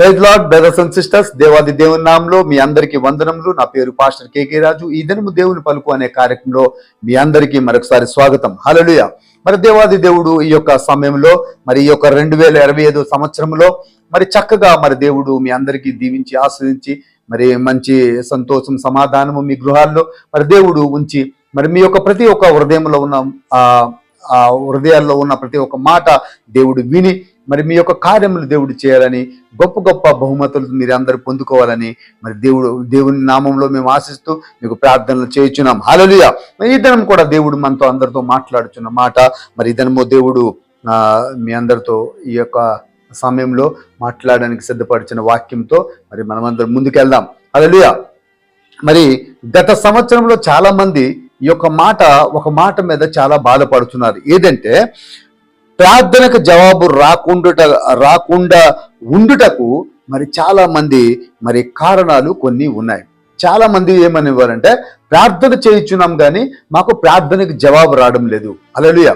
Praise lord brothers and sisters దేవాది దేవుని నామంలో మీ అందరికీ వందనములు. నా పేరు పాస్టర్ కేకే రాజు. ఈ దినము దేవుని పలుకు అనే కార్యక్రమంలో మీ అందరికీ మరొకసారి స్వాగతం. హలలుయ మరి దేవాది దేవుడు ఈ యొక్క సమయంలో మరి ఈ యొక్క రెండు వేల ఇరవై ఐదు సంవత్సరంలో మరి చక్కగా మరి దేవుడు మీ అందరికీ దీవించి ఆస్వాదించి మరి మంచి సంతోషం సమాధానము మీ గృహాల్లో మరి దేవుడు ఉంచి మరి మీ యొక్క ప్రతి ఒక్క హృదయంలో ఉన్న ఆ ఆ హృదయాల్లో ఉన్న ప్రతి ఒక్క మాట దేవుడు విని మరి మీ యొక్క కార్యములు దేవుడు చేయాలని గొప్ప గొప్ప బహుమతులు మీరు అందరూ పొందుకోవాలని మరి దేవుడు దేవుని నామంలో మేము ఆశిస్తూ మీకు ప్రార్థనలు చేయుచున్నాం. హల్లెలూయా! మరి ఈ దినం కూడా దేవుడు మనతో అందరితో మాట్లాడుచున్న మాట మరి ఈ దినము దేవుడు మీ అందరితో ఈ యొక్క సమయంలో మాట్లాడడానికి సిద్ధపరిచిన వాక్యంతో మరి మనమందరం ముందుకెళ్దాం. హల్లెలూయా! మరి గత సంవత్సరంలో చాలా మంది ఈ యొక్క మాట ఒక మాట మీద చాలా బాధపడుతున్నారు. ఏదంటే ప్రార్థనకు జవాబు రాకుండుట రాకుండా ఉండుటకు మరి చాలా మంది మరి కారణాలు కొన్ని ఉన్నాయి. చాలా మంది ఏమనేవారంటే ప్రార్థన చేయించున్నాం కానీ మాకు ప్రార్థనకు జవాబు రావడం లేదు. అలలుయ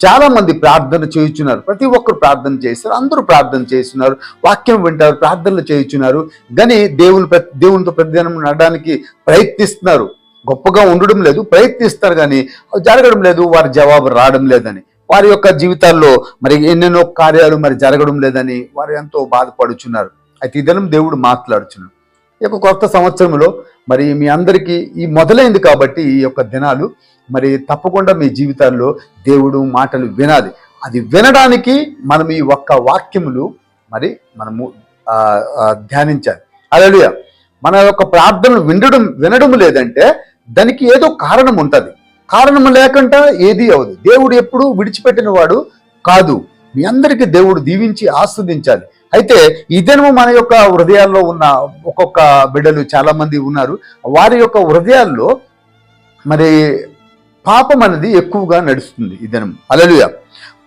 చాలా మంది ప్రార్థన చేయించున్నారు. ప్రతి ఒక్కరు ప్రార్థన చేస్తారు. అందరూ ప్రార్థన చేస్తున్నారు. వాక్యం వింటారు ప్రార్థనలు చేయించున్నారు. కానీ దేవుని దేవునితో ప్రతిదినం నడడానికి ప్రయత్నిస్తున్నారు. గొప్పగా ఉండడం లేదు ప్రయత్నిస్తారు కానీ జరగడం లేదు వారి జవాబు రావడం లేదని. వారి యొక్క జీవితాల్లో మరి ఎన్నెన్నో కార్యాలు మరి జరగడం లేదని వారు ఎంతో బాధపడుచున్నారు. అయితే ఈ దినం దేవుడు మాట్లాడుచున్నాడు. ఈ యొక్క కొత్త సంవత్సరంలో మరి మీ అందరికీ ఈ మొదలైంది కాబట్టి ఈ యొక్క దినాలు మరి తప్పకుండా మీ జీవితాల్లో దేవుడు మాటలు వినాలి. అది వినడానికి మనం ఈ ఒక్క వాక్యములు మరి మనము ధ్యానించాలి. అలలుయ మన యొక్క ప్రార్థనలు వినడం వినడం లేదంటే దానికి ఏదో కారణం ఉంటుంది. కారణం లేకుండా ఏది అవదు దేవుడు ఎప్పుడు విడిచిపెట్టిన వాడు కాదు. మీ అందరికీ దేవుడు దీవించి ఆస్వాదించాలి. అయితే ఈ మన యొక్క హృదయాల్లో ఉన్న ఒక్కొక్క బిడ్డలు చాలా మంది ఉన్నారు. వారి యొక్క హృదయాల్లో మరి పాపం అనేది ఎక్కువగా నడుస్తుంది ఇదనం అలలుయ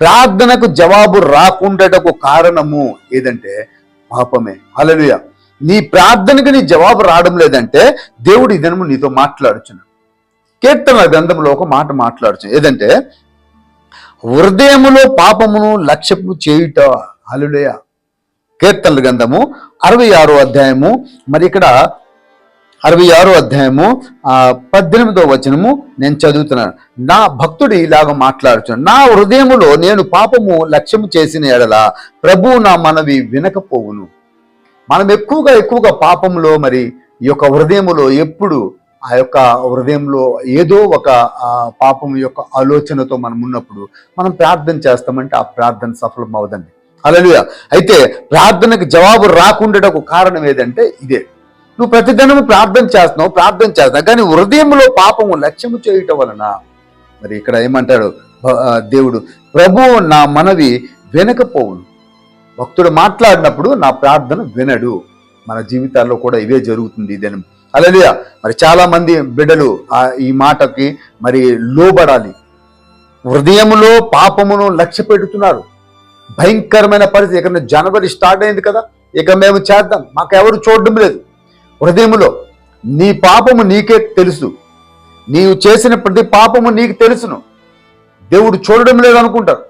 ప్రార్థనకు జవాబు రాకుండటకు కారణము ఏదంటే పాపమే. అలలుయ నీ ప్రార్థనకు నీ జవాబు రావడం లేదంటే దేవుడు ఇదనము నీతో మాట్లాడుచున్నాడు. కీర్తన గ్రంథంలో ఒక మాట మాట్లాడుచు ఏదంటే హృదయములో పాపమును లక్ష్యము చేయుట. అలుడయ కీర్తనల గ్రంథము అరవై ఆరో అధ్యాయము మరి ఇక్కడ అరవై ఆరో అధ్యాయము పద్దెనిమిదో వచనము నేను చదువుతున్నాను. నా భక్తుడు ఇలాగ మాట్లాడుతున్నాడు నా హృదయములో నేను పాపము లక్ష్యము చేసిన ఎడల ప్రభు నా మనవి వినకపోవును. మనం ఎక్కువగా ఎక్కువగా పాపంలో మరి ఈ యొక్క హృదయములో ఎప్పుడు ఆ యొక్క హృదయంలో ఏదో ఒక పాపం యొక్క ఆలోచనతో మనం ఉన్నప్పుడు మనం ప్రార్థన చేస్తామంటే ఆ ప్రార్థన సఫలం అవదండి. అలలుయ అయితే ప్రార్థనకు జవాబు రాకుండటకు కారణం ఏదంటే ఇదే. నువ్వు ప్రతిదినం ప్రార్థన చేస్తున్నావు ప్రార్థన చేస్తున్నావు కానీ హృదయంలో పాపము లక్ష్యము చేయటం వలన మరి ఇక్కడ ఏమంటాడు దేవుడు ప్రభు నా మనవి వినకపోవును. భక్తుడు మాట్లాడినప్పుడు నా ప్రార్థన వినడు. మన జీవితాల్లో కూడా ఇవే జరుగుతుంది ఈ దినం. అలలియ మరి చాలామంది బిడ్డలు ఈ మాటకి మరి లోబడాలి. హృదయములో పాపమును లక్ష్య పెడుతున్నారు. భయంకరమైన పరిస్థితి. ఎక్కడ జనవరి స్టార్ట్ అయింది కదా ఇక మేము చేద్దాం. మాకెవరు చూడడం లేదు. హృదయములో నీ పాపము నీకే తెలుసు. నీవు చేసిన ప్రతి పాపము నీకు తెలుసును. దేవుడు చూడడం లేదు అనుకుంటారు.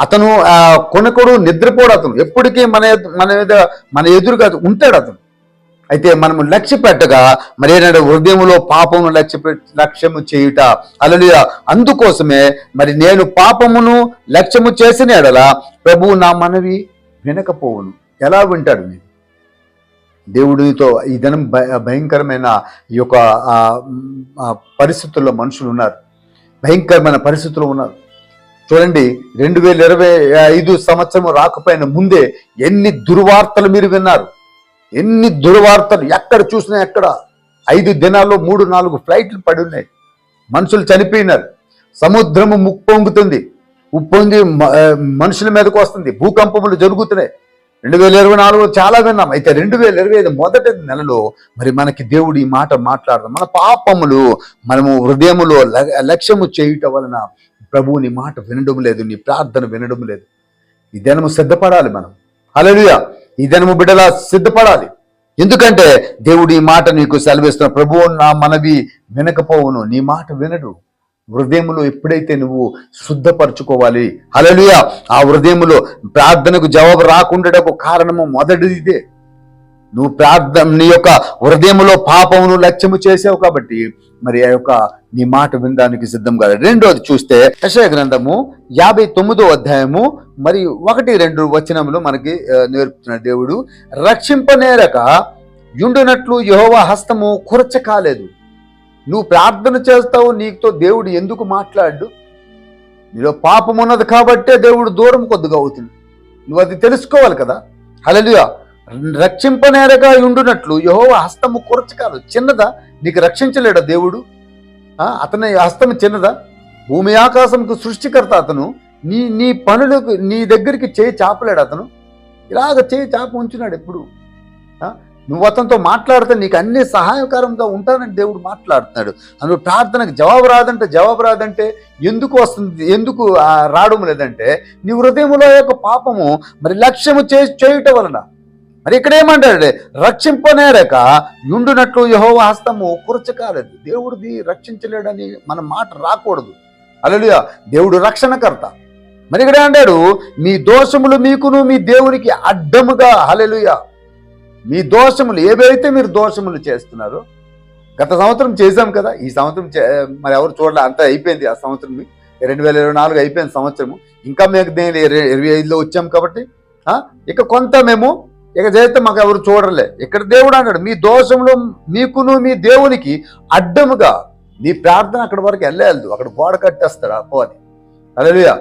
అతను ఆ, కొనకొడు నిద్రపోడు అతను. ఎప్పటికీ మన మన మీద మన ఎదురుగా ఉంటాడు అతను. అయితే మనము లక్ష్య పెట్టగా మరి ఏంటంటే హృదయంలో పాపమును లక్ష్య లక్ష్యము చేయుట. అలలియ అందుకోసమే మరి నేను పాపమును లక్ష్యము చేసిన ఎడల ప్రభువు నా మనవి వినకపోవును. ఎలా వింటాడు నేను దేవుడితో ఈ దినం భయ- భయంకరమైన ఈ యొక్క పరిస్థితుల్లో మనుషులు ఉన్నారు. భయంకరమైన పరిస్థితుల్లో ఉన్నారు. చూడండి రెండు వేల ఇరవై ఐదు సంవత్సరం రాకపోయిన ముందే ఎన్ని దుర్వార్తలు మీరు విన్నారు. ఎన్ని దుర్వార్తలు ఎక్కడ చూసినా ఎక్కడ. ఐదు దినాల్లో మూడు నాలుగు ఫ్లైట్లు పడి ఉన్నాయి. మనుషులు చనిపోయినారు. సముద్రము ముప్పొంగుతుంది. ఉప్పొంగి మ- మనుషుల మీదకు వస్తుంది. భూకంపములు జరుగుతున్నాయి. రెండు వేల ఇరవై నాలుగు చాలా విన్నాం. అయితే రెండు వేల ఇరవై ఐదు మొదటి నెలలో మరి మనకి దేవుడు ఈ మాట మాట్లాడదాం మన పాపములు మనము హృదయములో ల- లక్ష్యము చేయుట వలన ప్రభువు నీ మాట వినడం లేదు. నీ ప్రార్థన వినడం లేదు. ఈ దినము సిద్ధపడాలి మనం. అలలుయా ఈ దినము బిడ్డలా సిద్ధపడాలి. ఎందుకంటే దేవుడు ఈ మాట నీకు సెలవిస్తున్న ప్రభువు నా మనవి వినకపోవును. నీ మాట వినడు. హృదయములో ఎప్పుడైతే నువ్వు శుద్ధపరచుకోవాలి? హల్లెలూయా. ఆ హృదయములో ప్రార్థనకు జవాబు రాకుండాటకు కారణము మొదటిది ఇదే. నువ్వు ప్రార్థన నీ యొక్క హృదయంలో పాపమును లక్ష్యము చేసావు కాబట్టి మరి ఆ యొక్క నీ మాట వినడానికి సిద్ధం కాదు. రెండోది చూస్తే యశయ గ్రంథము యాభై తొమ్మిదో అధ్యాయము మరి ఒకటి రెండు వచనములు మనకి నేర్పుతున్న దేవుడు. రక్షింపనేరక యుండునట్లు యహోవ హస్తము కురచ కాలేదు. నువ్వు ప్రార్థన చేస్తావు నీతో దేవుడు ఎందుకు మాట్లాడు? నీలో పాపం ఉన్నది కాబట్టే దేవుడు దూరం కొద్దిగా అవుతుంది నువ్వు అది తెలుసుకోవాలి కదా. హలలుయా రక్షింపనేరగా ఉండునట్లు యహోవ హస్తము కొరచ కాదు. చిన్నదా? నీకు రక్షించలేడా దేవుడు? అతని హస్తం చిన్నదా? భూమి ఆకాశంకు సృష్టికర్త అతను. నీ నీ పనులకు నీ దగ్గరికి చేయి చాపలేడు అతను. ఇలాగ చేయి చాప ఉంచున్నాడు ఎప్పుడు. నువ్వు అతనితో మాట్లాడితే నీకు అన్ని సహాయకరంగా ఉంటానని దేవుడు మాట్లాడుతున్నాడు. అందులో ప్రార్థనకు జవాబు రాదంటే జవాబు రాదంటే ఎందుకు వస్తుంది ఎందుకు రావడం లేదంటే నీ హృదయంలో యొక్క పాపము మరి లక్ష్యము చే చేయుట వలన మరి ఇక్కడ ఏమంటాడు రక్షింపనేడక నుండునట్లు యహో హస్తము కురచకాలేదు. దేవుడిది రక్షించలేడని మన మాట రాకూడదు. అలలుయా దేవుడు రక్షణకర్త. మరి ఇక్కడ అంటాడు మీ దోషములు మీకును మీ దేవునికి అడ్డముగా. హలెలుయ మీ దోషములు ఏవైతే మీరు దోషములు చేస్తున్నారో గత సంవత్సరం చేశాం కదా ఈ సంవత్సరం చే- మరి ఎవరు చూడలే అంతా అయిపోయింది ఆ సంవత్సరం. రెండు వేల ఇరవై నాలుగు అయిపోయింది సంవత్సరము. ఇంకా మేము దేని ఇరవై ఐదులో వచ్చాం కాబట్టి ఇక కొంత మేము ఇక చేస్తే మాకు ఎవరు చూడలే ఇక్కడ దేవుడు అన్నాడు మీ దోషంలో మీకును మీ దేవునికి అడ్డముగా నీ ప్రార్థన అక్కడ వరకు వెళ్ళేయలేదు అక్కడ గోడ కట్టేస్తాడు ఆ పోని. అలలుయా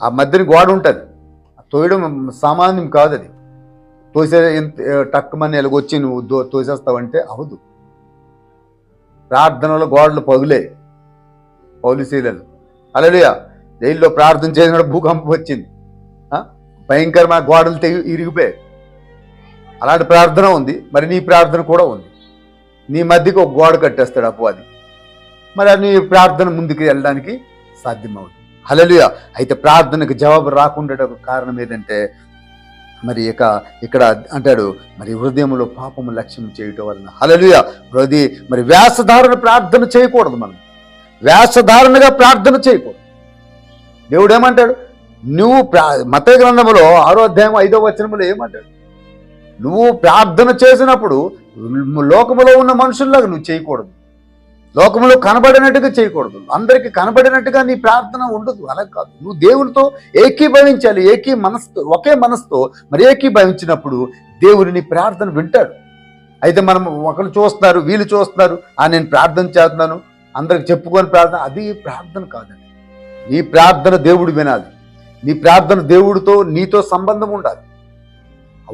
ఆ మధ్యన గోడ ఉంటుంది. తోయడం సామాన్యం కాదు అది. తోసే టక్కుమని ఎలాగొచ్చి నువ్వు దో తోసేస్తావంటే అవదు. ప్రార్థనలో గోడలు పగులే పౌలిశీలలు. అలలుయా జైల్లో ప్రార్థన చేసినప్పుడు భూకంపం వచ్చింది. భయంకరమైన గోడలు తెగి ఇరిగిపోయాయి. అలాంటి ప్రార్థన ఉంది. మరి నీ ప్రార్థన కూడా ఉంది. నీ మధ్యకి ఒక గోడ కట్టేస్తాడు అపవాది మరి నీ ప్రార్థన ముందుకు వెళ్ళడానికి సాధ్యమవుతుంది. హలలుయ అయితే ప్రార్థనకు జవాబు రాకుండా కారణం ఏంటంటే మరి ఇక ఇక్కడ అంటాడు మరి హృదయంలో పాపము లక్ష్యం చేయటం వలన. హలలుయ హృదయ మరి వ్యాసధారణ ప్రార్థన చేయకూడదు మనం. వ్యాసధారణగా ప్రార్థన చేయకూడదు. దేవుడు ఏమంటాడు? నువ్వు ప్రా మత గ్రంథములో ఆరో అధ్యాయం ఐదో వచనంలో ఏమంటాడు? నువ్వు ప్రార్థన చేసినప్పుడు లోకములో ఉన్న మనుషుల్లాగా నువ్వు చేయకూడదు. లోకంలో కనబడినట్టుగా చేయకూడదు. అందరికి కనబడినట్టుగా నీ ప్రార్థన ఉండదు. అలా కాదు. నువ్వు దేవునితో ఏకీభవించాలి. ఏకీ మనస్తో ఒకే మనసుతో మరి ఏకీభవించినప్పుడు దేవుని నీ ప్రార్థన వింటాడు. అయితే మనం ఒకరు చూస్తున్నారు వీళ్ళు చూస్తున్నారు ఆ నేను ప్రార్థన చేస్తున్నాను. అందరికి చెప్పుకొని ప్రార్థన. అది ప్రార్థన కాదండి. నీ ప్రార్థన దేవుడు వినాలి. నీ ప్రార్థన దేవుడితో నీతో సంబంధం ఉండాలి.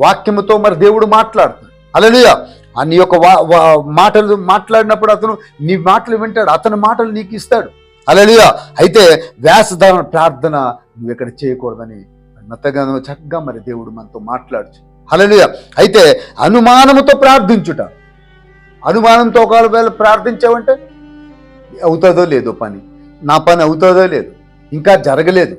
వాక్యముతో మరి దేవుడు మాట్లాడుతున్నాడు. అలలియా అని నీ యొక్క వా- మాటలు మాట్లాడినప్పుడు అతను నీ మాటలు వింటాడు. అతని మాటలు నీకు ఇస్తాడు. అలలియా అయితే వ్యాసధారణ ప్రార్థన నువ్వు ఇక్కడ చేయకూడదని మెత్తగా చక్కగా మరి దేవుడు మనతో మాట్లాడచ్చు అలలియా అయితే అనుమానముతో ప్రార్థించుట. అనుమానంతో ఒకవేళ ప్రార్థించావంటే అవుతుందో లేదో పని. నా పని అవుతుందో లేదు. ఇంకా జరగలేదు.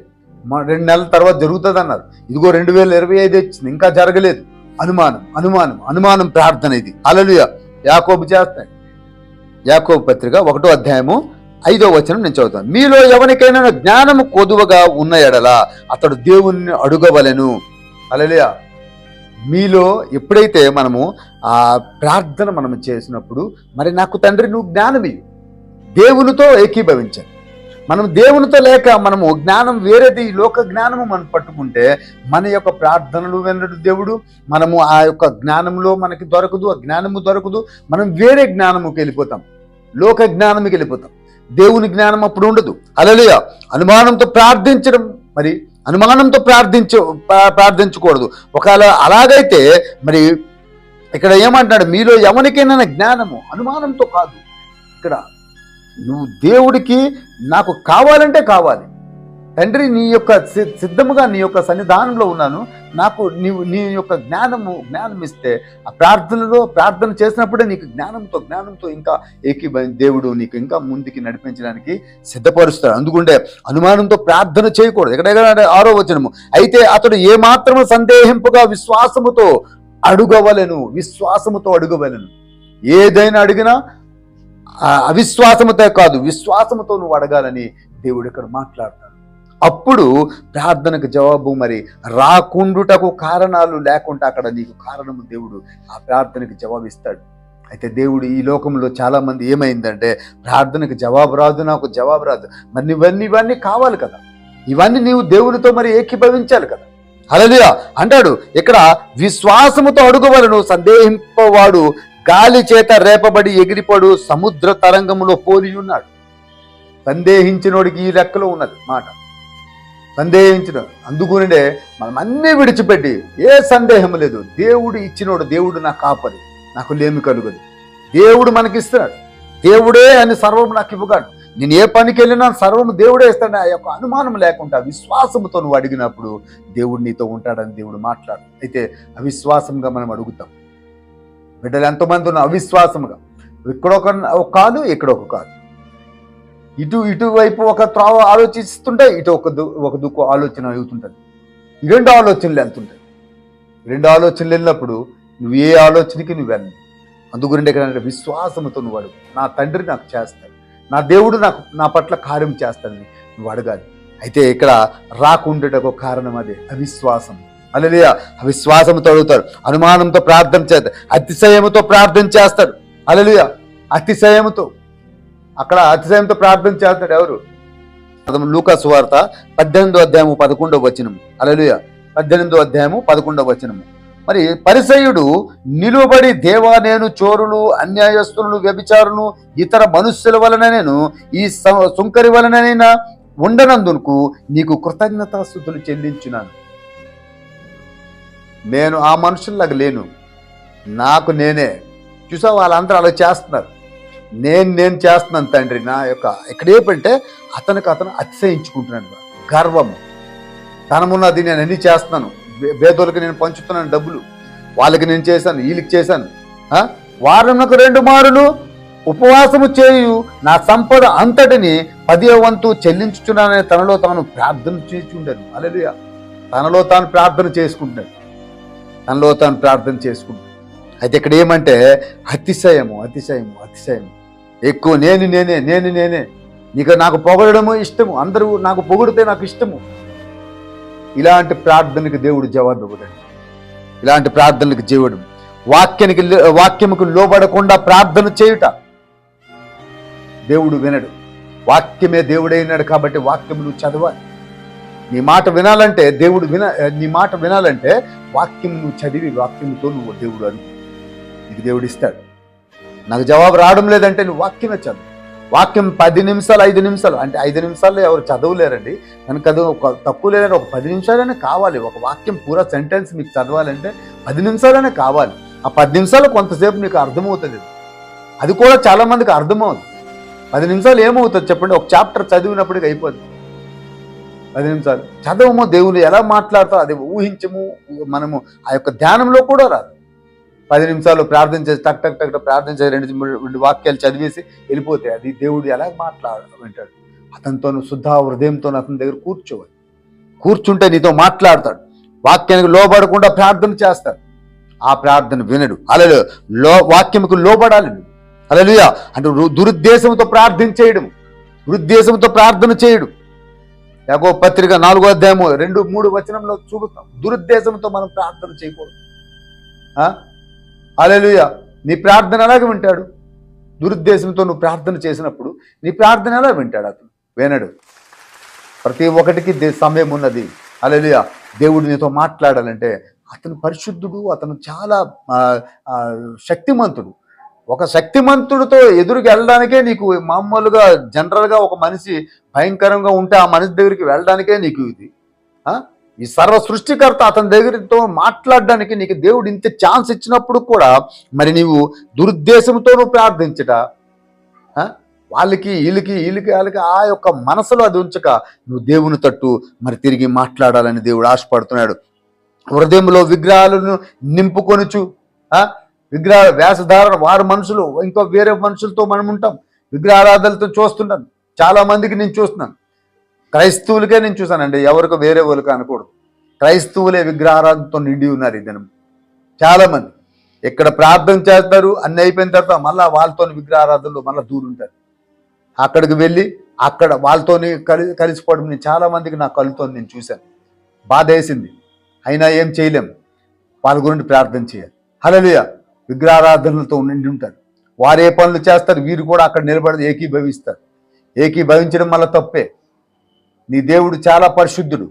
రెండు నెలల తర్వాత జరుగుతుంది అన్నారు ఇదిగో రెండు వేల ఇరవై ఐదు వచ్చింది ఇంకా జరగలేదు. అనుమానం అనుమానం అనుమానం ప్రార్థన ఇది. అలలుయ యాకోబు చేస్తాడు. యాకోబు పత్రిక ఒకటో అధ్యాయము ఐదో వచనం నేను చదువుతాను. మీలో ఎవరికైనా జ్ఞానము కొదువగా ఉన్న ఎడల అతడు దేవుణ్ణి అడుగవలెను. అలలుయ మీలో ఎప్పుడైతే మనము ఆ ప్రార్థన మనం చేసినప్పుడు మరి నాకు తండ్రి నువ్వు జ్ఞానమి దేవునితో ఏకీభవించాను మనం దేవునితో లేక మనము జ్ఞానం వేరేది లోక జ్ఞానము మనం పట్టుకుంటే మన యొక్క ప్రార్థనలు వినడు దేవుడు మనము ఆ యొక్క జ్ఞానంలో మనకి దొరకదు ఆ జ్ఞానము దొరకదు మనం వేరే జ్ఞానముకి వెళ్ళిపోతాం. లోక జ్ఞానంకి వెళ్ళిపోతాం. దేవుని జ్ఞానం అప్పుడు ఉండదు. అలలియ అనుమానంతో ప్రార్థించడం మరి అనుమానంతో ప్రార్థించ ప్రార్థించకూడదు. ఒకవేళ అలాగైతే మరి ఇక్కడ ఏమంటాడు? మీలో ఎవరికైనా జ్ఞానము అనుమానంతో కాదు. ఇక్కడ నువ్వు దేవుడికి నాకు కావాలంటే కావాలి. తండ్రి నీ యొక్క సిద్ధముగా నీ యొక్క సన్నిధానంలో ఉన్నాను. నాకు నీవు నీ యొక్క జ్ఞానము జ్ఞానం ఇస్తే ఆ ప్రార్థనలో ప్రార్థన చేసినప్పుడే నీకు జ్ఞానంతో జ్ఞానంతో ఇంకా ఏకీ దేవుడు నీకు ఇంకా ముందుకి నడిపించడానికి సిద్ధపరుస్తాడు. అందుకుంటే అనుమానంతో ప్రార్థన చేయకూడదు. ఎక్కడెక్కడ? ఆరో వచనము. అయితే అతడు ఏమాత్రము సందేహింపుగా విశ్వాసముతో అడుగవలెను విశ్వాసముతో అడుగవలెను. ఏదైనా అడిగినా అవిశ్వాసముతో కాదు విశ్వాసముతో నువ్వు అడగాలని దేవుడు ఇక్కడ మాట్లాడతాడు. అప్పుడు ప్రార్థనకు జవాబు మరి రాకుండుటకు కారణాలు లేకుండా అక్కడ నీకు కారణము దేవుడు ఆ ప్రార్థనకు జవాబు ఇస్తాడు అయితే దేవుడు ఈ లోకంలో చాలామంది ఏమైందంటే ప్రార్థనకు జవాబు రాదు నాకు జవాబు రాదు. మరి ఇవన్నీ ఇవన్నీ కావాలి కదా. ఇవన్నీ నీవు దేవునితో మరి ఏకీభవించాలి కదా. అలలియా అంటాడు ఇక్కడ విశ్వాసముతో అడుగువలను సందేహింపవాడు గాలి చేత రేపబడి ఎగిరిపడు సముద్ర తరంగంలో పోలి ఉన్నాడు సందేహించినోడికి ఈ లెక్కలో ఉన్నది మాట. సందేహించిన అందుకునే మనం అన్నీ విడిచిపెట్టి ఏ సందేహం లేదు. దేవుడు ఇచ్చినోడు దేవుడు నా కాపరి నాకు లేమి కలుగదు. దేవుడు మనకిస్తున్నాడు. దేవుడే అని సర్వము నాకు ఇవ్వగాడు. నేను ఏ పనికి వెళ్ళినా సర్వము దేవుడే ఇస్తాడు. ఆ యొక్క అనుమానం లేకుండా విశ్వాసముతో నువ్వు అడిగినప్పుడు దేవుడు నీతో ఉంటాడని దేవుడు మాట్లాడు. అయితే అవిశ్వాసంగా మనం అడుగుతాం. బిడ్డలు ఎంతమంది ఉన్న అవిశ్వాసముగా. ఇక్కడ ఒక కాదు ఇక్కడ ఒక కాదు. ఇటు ఇటువైపు ఒక త్రోవ ఆలోచిస్తుంటే ఇటు ఒక దు ఒక దుక్కు ఆలోచన అవుతుంటుంది. ఈ రెండు ఆలోచనలు వెళ్తుంటాయి రెండు ఆలోచనలు వెళ్ళినప్పుడు నువ్వు ఏ ఆలోచనకి నువ్వు వెళ్ళను. అందుగురిండి ఇక్కడ విశ్వాసంతో నువ్వు అడుగు. నా తండ్రి నాకు చేస్తాడు. నా దేవుడు నాకు నా పట్ల కార్యం చేస్తాడని నువ్వు అడగాలి. అయితే ఇక్కడ రాకుండటకు కారణం అదే అవిశ్వాసం అలలియ విశ్వాసంతో అడుగుతారు. అనుమానంతో ప్రార్థన చేస్తారు. అతిశయముతో ప్రార్థన చేస్తాడు అలలియ అతిశయముతో. అక్కడ అతిశయంతో ప్రార్థన చేస్తాడు ఎవరు? లూకాసు వార్త పద్దెనిమిదో అధ్యాయము పదకొండో వచనము. అలలుయ పద్దెనిమిదో అధ్యాయము పదకొండో వచనము. మరి పరిసయుడు నిలువబడి దేవా నేను చోరులు అన్యాయస్తులను వ్యభిచారును ఇతర మనుష్యుల వలన నేను ఈ సుంకరి వలననైనా ఉండనందుకు నీకు కృతజ్ఞతాస్థుతులు చెల్లించున్నాను. నేను ఆ మనుషుల్లాగా లేను. నాకు నేనే. చూసా వాళ్ళందరూ అలా చేస్తున్నారు. నేను నేను చేస్తున్నాను తండ్రి. నా యొక్క ఇక్కడ అతనికి అతను అతిశయించుకుంటున్నాడు గర్వము. తనమున్నది నేను అన్ని చేస్తున్నాను? బే- పేదోళ్ళకి నేను పంచుతున్నాను డబ్బులు. వాళ్ళకి నేను చేశాను వీళ్ళకి చేశాను. ఆ? రెండు మారులు. ఉపవాసము చేయు నా సంపద అంతటిని పదే వంతు చెల్లించుచున్నానని తనలో తాను ప్రార్థన చేస్తుంటాను అలెలుయా తనలో తాను ప్రార్థన చేసుకుంటున్నాడు. తనలో తాను ప్రార్థన చేసుకుంటాడు అయితే ఇక్కడ ఏమంటే అతిశయము అతిశయము అతిశయము. ఎక్కువ నేను నేనే నేను నేనే. ఇక నాకు పొగడము ఇష్టము. అందరూ నాకు పొగిడితే నాకు ఇష్టము. ఇలాంటి ప్రార్థనకి దేవుడు జవాబు ఇవ్వడండి ఇలాంటి ప్రార్థనలకు జీవడం. వాక్యానికి వాక్యముకు లోబడకుండా ప్రార్థన చేయుట. దేవుడు వినడు. వాక్యమే దేవుడైనాడు కాబట్టి వాక్యము నువ్వు చదవాలి. నీ మాట వినాలంటే దేవుడు విన నీ మాట వినాలంటే వాక్యం నువ్వు చదివి వాక్యంతో నువ్వు దేవుడు అను. ఇది దేవుడు ఇస్తాడు. నాకు జవాబు రావడం లేదంటే నువ్వు వాక్యమే చదువు. వాక్యం పది నిమిషాలు ఐదు నిమిషాలు అంటే ఐదు నిమిషాల్లో ఎవరు చదవలేరండి. కనుక అది ఒక తక్కువ లేదంటే ఒక పది నిమిషాలనే కావాలి. ఒక వాక్యం పూరా సెంటెన్స్ మీకు చదవాలంటే పది నిమిషాలనే కావాలి. ఆ పది నిమిషాలు కొంతసేపు మీకు అర్థమవుతుంది అది కూడా చాలామందికి అర్థమవుతుంది పది నిమిషాలు ఏమవుతుంది చెప్పండి. ఒక చాప్టర్ చదివినప్పటికి అయిపోతుంది పది నిమిషాలు. చదవము దేవుడు ఎలా మాట్లాడతావు అది ఊహించము మనము ఆ యొక్క ధ్యానంలో కూడా రాదు. పది నిమిషాలు ప్రార్థన చేసి టక్ టక్ టక్ ప్రార్థన చేసి రెండు రెండు వాక్యాలు చదివేసి వెళ్ళిపోతే అది దేవుడు ఎలా మాట్లాడ వింటాడు అతనితో శుద్ధ హృదయంతో అతని దగ్గర కూర్చోవాలి. కూర్చుంటే నీతో మాట్లాడతాడు. వాక్యానికి లోబడకుండా ప్రార్థన చేస్తాడు. ఆ ప్రార్థన వినడు. అలలు లో వాక్యముకు లోబడాలి నువ్వు. అలలుయా. అంటే దురుద్దేశంతో ప్రార్థన చేయడం దురుద్దేశంతో ప్రార్థన చేయడు. యాగో పత్రిక నాలుగో అధ్యాయము రెండు మూడు వచనంలో చూపుతాం దురుద్దేశంతో మనం ప్రార్థన చేయకూడదు. అలెలుయ నీ ప్రార్థన ఎలాగ వింటాడు? దురుద్దేశంతో నువ్వు ప్రార్థన చేసినప్పుడు నీ ప్రార్థన ఎలా వింటాడు అతను? వినడు. ప్రతి ఒక్కటికి దే- సమయం ఉన్నది. అలెలుయ దేవుడు నీతో మాట్లాడాలంటే అతను పరిశుద్ధుడు అతను చాలా శక్తిమంతుడు. ఒక శక్తిమంతుడితో ఎదురుకి వెళ్ళడానికే నీకు మామూలుగా జనరల్గా ఒక మనిషి భయంకరంగా ఉంటే ఆ మనిషి దగ్గరికి వెళ్ళడానికే నీకు ఇది. ఈ సర్వ సృష్టికర్త అతని దగ్గరతో మాట్లాడడానికి నీకు దేవుడు ఇంత ఛాన్స్ ఇచ్చినప్పుడు కూడా మరి నీవు దురుద్దేశంతో నువ్వు ప్రార్థించట వాళ్ళకి వీళ్ళకి వీళ్ళకి వాళ్ళకి ఆ యొక్క మనసులో అది ఉంచక నువ్వు దేవుని తట్టు మరి తిరిగి మాట్లాడాలని దేవుడు ఆశపడుతున్నాడు. హృదయంలో విగ్రహాలను నింపుకొనుచు విగ్రహ వేషధారణ వారు మనుషులు ఇంకో వేరే మనుషులతో మనం ఉంటాం. విగ్రహారాధనలతో చూస్తుంటాను. చాలా మందికి నేను చూస్తున్నాను. క్రైస్తవులకే నేను చూశానండి. ఎవరికి వేరే వాళ్ళకి అనకూడదు క్రైస్తవులే విగ్రహారాధనతో నిండి ఉన్నారు ఈ దినం. చాలా మంది. ఇక్కడ ప్రార్థన చేస్తారు అన్ని అయిపోయిన తర్వాత మళ్ళీ వాళ్ళతో విగ్రహారాధనలో మళ్ళీ దూరుంటారు. అక్కడికి వెళ్ళి అక్కడ వాళ్ళతోని కలి కలిసిపోవడం నేను చాలా మందికి నా కలుతో నేను చూశాను. బాధ వేసింది అయినా ఏం చేయలేం. వాళ్ళ గురించి ప్రార్థన చేయాలి. హలలుయ విగ్రహారాధనలతో నిండి ఉంటారు వారు ఏ పనులు చేస్తారు వీరు కూడా అక్కడ నిలబడి ఏకీభవిస్తారు. ఏకీభవించడం వల్ల తప్పే. నీ దేవుడు చాలా పరిశుద్ధుడు.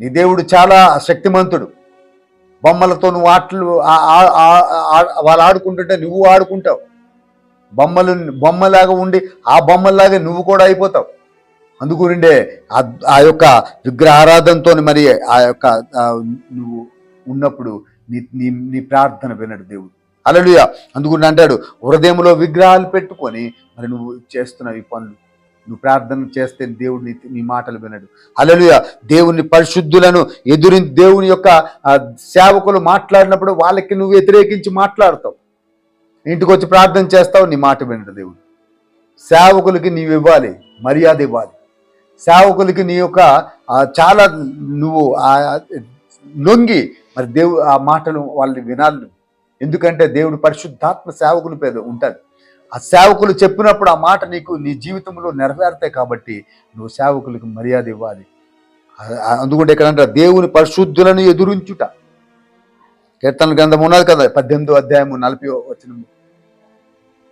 నీ దేవుడు చాలా శక్తిమంతుడు. బొమ్మలతో నువ్వు ఆటలు వాళ్ళు ఆడుకుంటుంటే నువ్వు ఆడుకుంటావు. బొమ్మలు బొమ్మలాగా ఉండి ఆ బొమ్మలాగా నువ్వు కూడా అయిపోతావు. అందుగురిండే ఆ ఆ యొక్క విగ్రహారాధనతో మరి ఆ యొక్క నువ్వు ఉన్నప్పుడు నీ నీ నీ ప్రార్థన వినడు దేవుడు. అలలుయ అందుకుని అంటాడు హృదయంలో విగ్రహాలు పెట్టుకొని మరి నువ్వు చేస్తున్నావు ఈ పనులు. నువ్వు ప్రార్థన చేస్తే దేవుడు నీ నీ మాటలు వినడు. అలలుయ దేవుని పరిశుద్ధులను ఎదురి దేవుని యొక్క సేవకులు మాట్లాడినప్పుడు వాళ్ళకి నువ్వు వ్యతిరేకించి మాట్లాడతావు. ఇంటికి వచ్చి ప్రార్థన చేస్తావు నీ మాట వినడు దేవుడు. సేవకులకి నీవు ఇవ్వాలి మర్యాద ఇవ్వాలి. సేవకులకి నీ యొక్క చాలా నువ్వు నొంగి లొంగి మరి దేవు ఆ మాటలు వాళ్ళని వినాలి నువ్వు. ఎందుకంటే దేవుడు పరిశుద్ధాత్మ సేవకుల పేద ఉంటుంది. ఆ సేవకులు చెప్పినప్పుడు ఆ మాట నీకు నీ జీవితంలో నెరవేరుతాయి కాబట్టి నువ్వు సేవకులకు మర్యాద ఇవ్వాలి. అందుకుంటే ఇక్కడ దేవుని పరిశుద్ధులను ఎదురుంచుట. కీర్తన గ్రంథం ఉన్నది కదా పద్దెనిమిదో అధ్యాయము నలభై వచ్చిన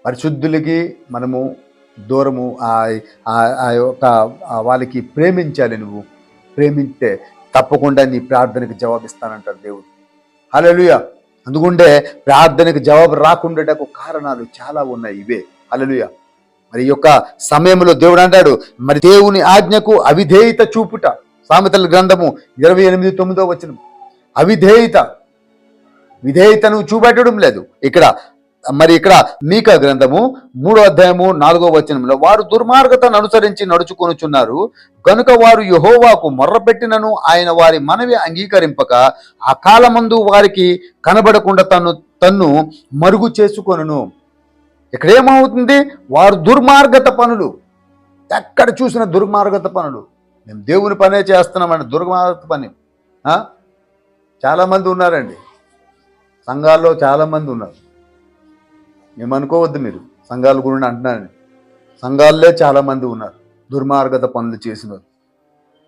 పరిశుద్ధులకి మనము దూరము ఆ- ఆ- యొక్క వాళ్ళకి ప్రేమించాలి నువ్వు. ప్రేమిస్తే తప్పకుండా నీ ప్రార్థనకు జవాబిస్తానంటారు దేవుడు. హల్లెలూయా. అందుకుంటే ప్రార్థనకు జవాబు రాకుండాటకు కారణాలు చాలా ఉన్నాయి ఇవే. అలలుయ మరి యొక్క సమయంలో దేవుడు అంటాడు మరి దేవుని ఆజ్ఞకు అవిధేయత చూపుట. సామెతల గ్రంథము ఇరవై ఎనిమిది తొమ్మిదో వచ్చిన అవిధేయత. విధేయతను చూపెట్టడం లేదు. ఇక్కడ మరి ఇక్కడ మీక గ్రంథము మూడో అధ్యాయము నాలుగో వచనంలో వారు దుర్మార్గతను అనుసరించి నడుచుకొనుచున్నారు. కనుక వారు యహోవాకు మొర్రపెట్టినను ఆయన వారి మనవి అంగీకరింపక ఆ కాలమందు వారికి కనబడకుండా తను తన్ను మరుగు చేసుకొనును. ఇక్కడ ఏమవుతుంది? వారు దుర్మార్గత పనులు. ఎక్కడ చూసిన దుర్మార్గత పనులు. మేము దేవుని పనే చేస్తున్నామండి దుర్మార్గత పని. చాలామంది ఉన్నారండి. సంఘాల్లో చాలామంది ఉన్నారు. ఏమనుకోవద్దు మీరు. సంఘాల గురించి అంటున్నాను సంఘాల్లో చాలామంది ఉన్నారు. దుర్మార్గత పనులు చేసినారు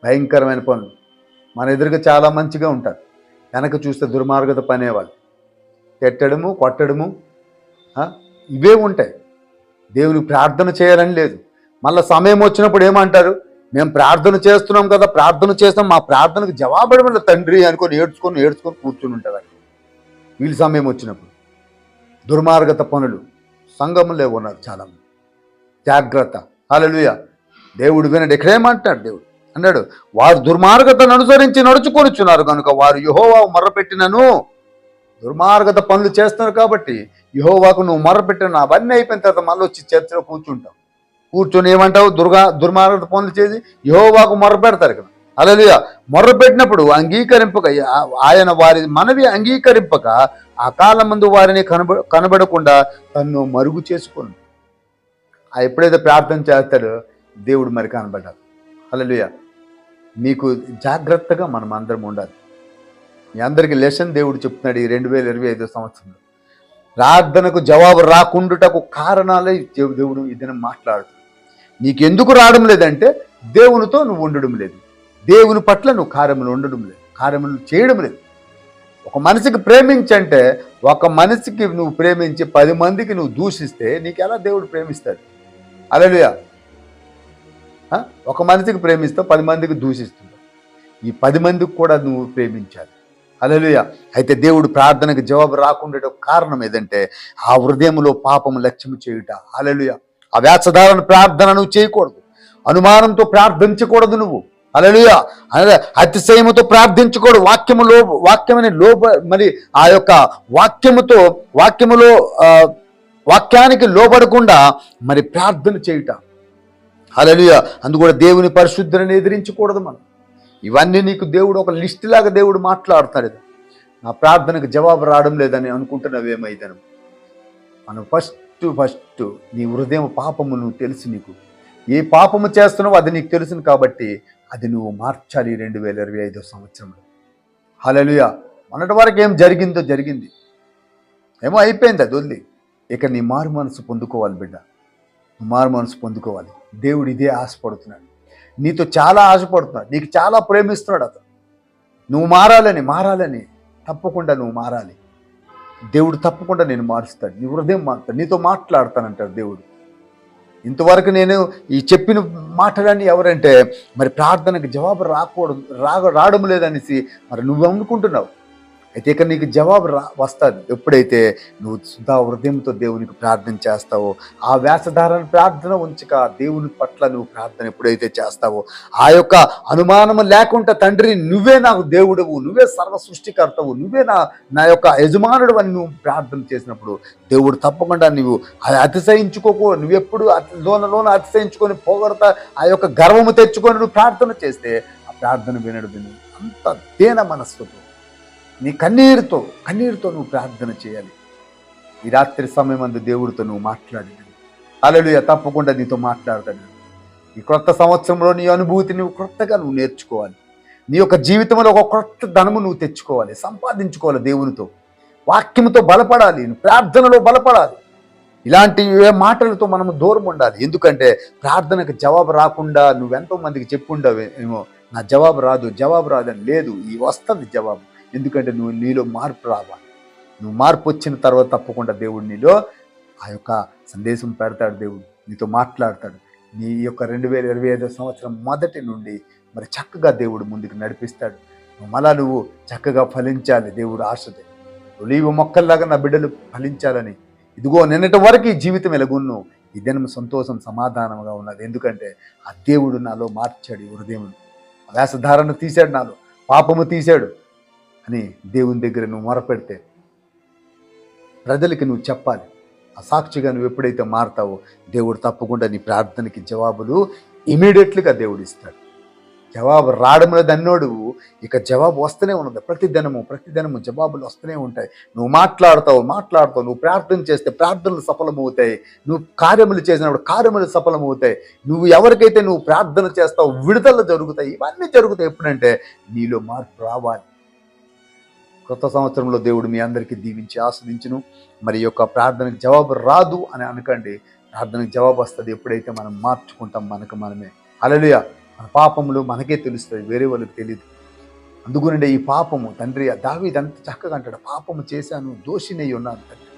భయంకరమైన పనులు. మన ఎదురుగా చాలా మంచిగా ఉంటారు. వెనక చూస్తే దుర్మార్గత పనేవాళ్ళు తిట్టడము కొట్టడము ఇవే ఉంటాయి. దేవుని ప్రార్థన చేయాలని లేదు. మళ్ళీ సమయం వచ్చినప్పుడు ఏమంటారు? మేము ప్రార్థన చేస్తున్నాం కదా ప్రార్థన చేస్తాం. మా ప్రార్థనకు జవాబడమని తండ్రి అనుకొని ఏడ్చుకొని ఏడ్చుకొని కూర్చుని ఉంటారు. వీళ్ళు వీళ్ళ సమయం వచ్చినప్పుడు. దుర్మార్గత పనులు సంఘములే ఉన్నారు చాలా జాగ్రత్త. అలలుయ దేవుడు వినడు. ఇక్కడేమంటాడు దేవుడు? అన్నాడు వారు దుర్మార్గతను అనుసరించి నడుచుకొనిచున్నారు కనుక వారు యహోవా మర్రపెట్టినను దుర్మార్గత పనులు చేస్తున్నారు కాబట్టి యహోవాకు నువ్వు మర్రపెట్టిన అవన్నీ అయిపోయిన తర్వాత మళ్ళీ వచ్చి చర్చలో కూర్చుంటావు. కూర్చొని ఏమంటావు? దుర్గా దుర్మార్గత పనులు చేసి యుహోవాకు మర్ర పెడతారు ఇక్కడ. అలలుయ మొర్రపెట్టినప్పుడు అంగీకరింపక ఆయన వారి మనవి అంగీకరింపక అకాల ముందు వారిని కనబ కనబడకుండా తన్ను మరుగు చేసుకుని. ఆ ఎప్పుడైతే ప్రార్థన చేస్తాడో దేవుడు మరి కనబడ్డాడు. అలలుయ మీకు జాగ్రత్తగా మనం అందరం ఉండాలి. మీ అందరికీ లెసన్ దేవుడు చెప్తున్నాడు ఈ రెండు వేల ఇరవై ఐదో సంవత్సరంలో. ప్రార్థనకు జవాబు రాకుండుటకు కారణాలే దేవుడు ఇదని మాట్లాడుతుంది నీకు ఎందుకు రావడం లేదంటే దేవునితో నువ్వు ఉండడం లేదు. దేవుని పట్ల నువ్వు కార్యములు ఉండడం లేదు. కార్యములు చేయడం లేదు. ఒక మనిషికి ప్రేమించంటే ఒక మనిషికి నువ్వు ప్రేమించి పది మందికి నువ్వు దూషిస్తే నీకు ఎలా దేవుడు ప్రేమిస్తాడు? అలలుయా ఒక మనిషికి ప్రేమిస్తావు పది మందికి దూషిస్తుంది ఈ పది మందికి కూడా నువ్వు ప్రేమించాలి. అలలుయ అయితే దేవుడు ప్రార్థనకు జవాబు రాకుండా కారణం ఏదంటే ఆ హృదయంలో పాపము లక్ష్యము చేయుట. అలలుయ ఆ వ్యాసధారణ ప్రార్థన నువ్వు చేయకూడదు. అనుమానంతో ప్రార్థించకూడదు నువ్వు. అలలుయ అదే అతిశయముతో ప్రార్థించుకోడు. వాక్యములో వాక్యమని లోబ మరి ఆ యొక్క వాక్యముతో వాక్యములో వాక్యానికి లోబడకుండా మరి ప్రార్థన చేయుట. అలలుయ అందుకూడా దేవుని పరిశుద్ధులను ఎదిరించకూడదు మనం. ఇవన్నీ నీకు దేవుడు ఒక లిస్ట్ లాగా దేవుడు మాట్లాడుతాడు. ఇది. నా ప్రార్థనకు జవాబు రావడం లేదని అనుకుంటున్నావేమైతను మనం ఫస్ట్ ఫస్ట్ నీ హృదయం పాపము నువ్వు తెలుసు నీకు. ఏ పాపము చేస్తున్నావో అది నీకు తెలుసును కాబట్టి అది నువ్వు మార్చాలి రెండు వేల ఇరవై ఐదో సంవత్సరంలో. హలలుయ మొన్నటి వరకు ఏం జరిగిందో జరిగింది. ఏమో అయిపోయింది అది వదిలి. ఇక నీ మారు మనసు పొందుకోవాలి బిడ్డ. మారు మనసు పొందుకోవాలి. దేవుడు ఇదే ఆశపడుతున్నాడు. నీతో చాలా ఆశపడుతున్నాడు. నీకు చాలా ప్రేమిస్తున్నాడు అతను. నువ్వు మారాలని మారాలని. తప్పకుండా నువ్వు మారాలి. దేవుడు తప్పకుండా నేను మారుస్తాడు. నీ హృదయం మారుతాడు. నీతో మాట్లాడతానంటాడు దేవుడు. ఇంతవరకు నేను ఈ చెప్పిన మాటలన్నీ ఎవరంటే మరి ప్రార్థనకు జవాబు రాకూడదు రాగ రావడం లేదనేసి మరి నువ్వు అనుకుంటున్నావు అయితే ఇక నీకు జవాబు రా వస్తుంది. ఎప్పుడైతే నువ్వు సుధా హృదయంతో దేవునికి ప్రార్థన చేస్తావో ఆ వేషధారణ ప్రార్థన ఉంచక దేవుని పట్ల నువ్వు ప్రార్థన ఎప్పుడైతే చేస్తావో ఆ యొక్క అనుమానం లేకుండా తండ్రి నువ్వే నాకు దేవుడవు నువ్వే సర్వ సృష్టికర్తవు నువ్వే నా నా యొక్క యజమానుడు అని నువ్వు ప్రార్థన చేసినప్పుడు దేవుడు తప్పకుండా నువ్వు అది అతిశయించుకోకు నువ్వెప్పుడు లోన లోన అతిశయించుకొని పోగొడతా ఆ యొక్క గర్వము తెచ్చుకొని నువ్వు ప్రార్థన చేస్తే ఆ ప్రార్థన వినడు విను అంత దేన మనస్సుతో నీ కన్నీరుతో కన్నీరుతో నువ్వు ప్రార్థన చేయాలి. ఈ రాత్రి సమయం అందు దేవుడితో నువ్వు మాట్లాడి అలలుయ తప్పకుండా నీతో మాట్లాడతాడు ఈ క్రొత్త సంవత్సరంలో నీ అనుభూతి నువ్వు క్రొత్తగా నువ్వు నేర్చుకోవాలి. నీ యొక్క జీవితంలో ఒక క్రొత్త ధనము నువ్వు తెచ్చుకోవాలి. సంపాదించుకోవాలి దేవునితో. వాక్యముతో బలపడాలి. ప్రార్థనలో బలపడాలి. ఇలాంటి ఏ మాటలతో మనము దూరం ఉండాలి. ఎందుకంటే ప్రార్థనకు జవాబు రాకుండా నువ్వెంతో మందికి చెప్పుండవేమో నా జవాబు రాదు జవాబు రాదని లేదు. ఈ వస్తుంది జవాబు. ఎందుకంటే నువ్వు నీలో మార్పు రావాలి. నువ్వు మార్పు వచ్చిన తర్వాత తప్పకుండా దేవుడు నీలో ఆ యొక్క సందేశం పెడతాడు దేవుడు. నీతో మాట్లాడతాడు. నీ యొక్క రెండు వేల ఇరవై ఐదో సంవత్సరం మొదటి నుండి మరి చక్కగా దేవుడు ముందుకు నడిపిస్తాడు. నువ్వు మళ్ళా నువ్వు చక్కగా ఫలించాలి దేవుడు ఆశతే. ఒలీవ మొక్కల్లాగా నా బిడ్డలు ఫలించాలని. ఇదిగో నిన్నటి వరకు ఈ జీవితం ఎలాగున్ను ఈ దినం సంతోషం సమాధానంగా ఉన్నది. ఎందుకంటే ఆ దేవుడు నాలో మార్చాడు ఈ హృదయం. వేషధారణ తీశాడు నాలో పాపము తీశాడు. అని దేవుని దగ్గర నువ్వు మొరపెడితే ప్రజలకి నువ్వు చెప్పాలి. ఆ సాక్షిగా నువ్వు ఎప్పుడైతే మారుతావో దేవుడు తప్పకుండా నీ ప్రార్థనకి జవాబులు ఇమీడియట్లీగా దేవుడు ఇస్తాడు. జవాబు రావడంలో దన్నోడు ఇక జవాబు వస్తూనే ఉన్నది. ప్రతి దినము ప్రతి దినము జవాబులు వస్తూనే ఉంటాయి. నువ్వు మాట్లాడతావు మాట్లాడతావు నువ్వు ప్రార్థన చేస్తే ప్రార్థనలు సఫలమవుతాయి. నువ్వు కార్యములు చేసినప్పుడు కార్యములు సఫలమవుతాయి. నువ్వు ఎవరికైతే నువ్వు ప్రార్థన చేస్తావు విడుదల జరుగుతాయి. ఇవన్నీ జరుగుతాయి. ఎప్పుడంటే నీలో మార్పు రావాలి. కొత్త సంవత్సరంలో దేవుడు మీ అందరికీ దీవించి ఆస్వాదించును. మరి యొక్క ప్రార్థనకు జవాబు రాదు అని అనకండి. ప్రార్థనకు జవాబు వస్తుంది ఎప్పుడైతే మనం మార్చుకుంటాం మనకు మనమే. అలలుయ మన పాపములు మనకే తెలుస్తుంది వేరే వాళ్ళకి తెలియదు అందుకునే ఈ పాపము తండ్రి దావి అంత చక్కగా అంటాడు పాపము చేశాను దోషినై ఉన్నాను తండ్రి.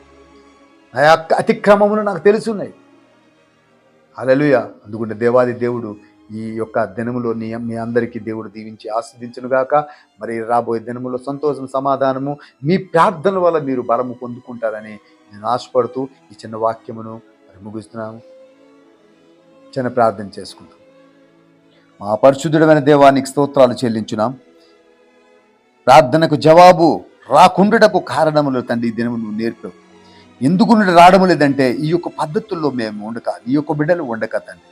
నా యొక్క అతిక్రమములు నాకు తెలుసున్నాయి. అలలుయ అందుకుంటే దేవాది దేవుడు ఈ యొక్క దినములో నీ మీ అందరికీ దేవుడు దీవించి ఆస్వాదించునుగాక. మరి రాబోయే దినములో సంతోషం సమాధానము మీ ప్రార్థన వల్ల మీరు బలము పొందుకుంటారని నేను ఆశపడుతూ ఈ చిన్న వాక్యమును మరి ముగిస్తున్నాము. చిన్న ప్రార్థన చేసుకుంటాం మా పరిశుద్ధుడమైన దేవానికి స్తోత్రాలు చెల్లించున్నాం. ప్రార్థనకు జవాబు రాకుండుటకు కారణములు తండ్రి ఈ దినము నువ్వు నేర్పావు. ఎందుకు రావడం లేదంటే ఈ యొక్క పద్ధతుల్లో మేము ఉండక ఈ యొక్క బిడ్డలు ఉండక తండ్రి.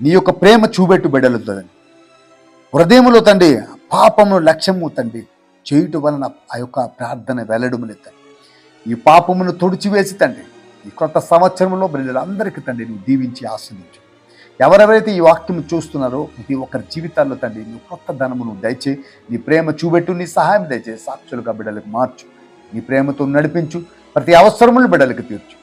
నీ యొక్క ప్రేమ చూపెట్టు బిడ్డలు హృదయములో తండ్రి పాపము లక్ష్యము తండ్రి చేయుట వలన ఆ యొక్క ప్రార్థన వెల్లడములు తండ్రి. ఈ పాపమును తుడిచివేసి తండ్రి ఈ కొత్త సంవత్సరంలో బిడ్డలందరికీ తండ్రి నువ్వు దీవించి ఆస్వాదించు ఎవరెవరైతే ఈ వాక్యం చూస్తున్నారో ప్రతి ఒక్కరి జీవితాల్లో తండ్రి నీ కొత్త ధనమును దయచేయి నీ ప్రేమ చూపెట్టు నీ సహాయం దయచేయి సాక్షులుగా బిడ్డలకు మార్చు. నీ ప్రేమతో నడిపించు ప్రతి అవసరములు బిడ్డలకు తీర్చు.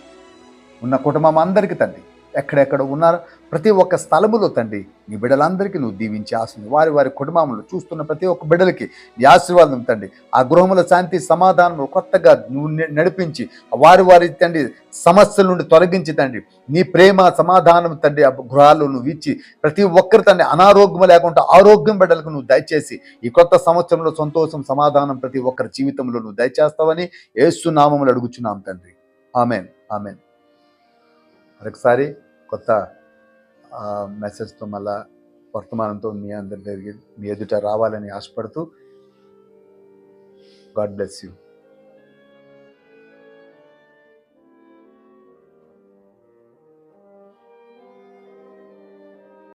ఉన్న కుటుంబం అందరికీ తండ్రి ఎక్కడెక్కడ ఉన్నారో? ప్రతి ఒక్క స్థలములో తండ్రి నీ బిడ్డలందరికీ నువ్వు దీవించి ఆశని వారి వారి కుటుంబంలో చూస్తున్న ప్రతి ఒక్క బిడ్డలకి నీ ఆశీర్వాదం తండ్రి. ఆ గృహముల శాంతి సమాధానము కొత్తగా నువ్వు నడిపించి వారి వారి తండ్రి సమస్యల నుండి తొలగించి తండ్రి నీ ప్రేమ సమాధానం తండ్రి ఆ గృహాల్లో నువ్వు ఇచ్చి ప్రతి ఒక్కరి తండ్రి అనారోగ్యం లేకుండా ఆరోగ్యం బిడ్డలకు నువ్వు దయచేసి ఈ కొత్త సంవత్సరంలో సంతోషం సమాధానం ప్రతి ఒక్కరి జీవితంలో నువ్వు దయచేస్తావని ఏసునామములు అడుగుచున్నాం తండ్రి. ఆమెన్. ఆమెన్. మరొకసారి కొత్త మెసేజ్తో మళ్ళా వర్తమానంతో మీ అందరి దగ్గర మీ ఎదుట రావాలని ఆశపడుతూ గాడ్ బ్లెస్ యూ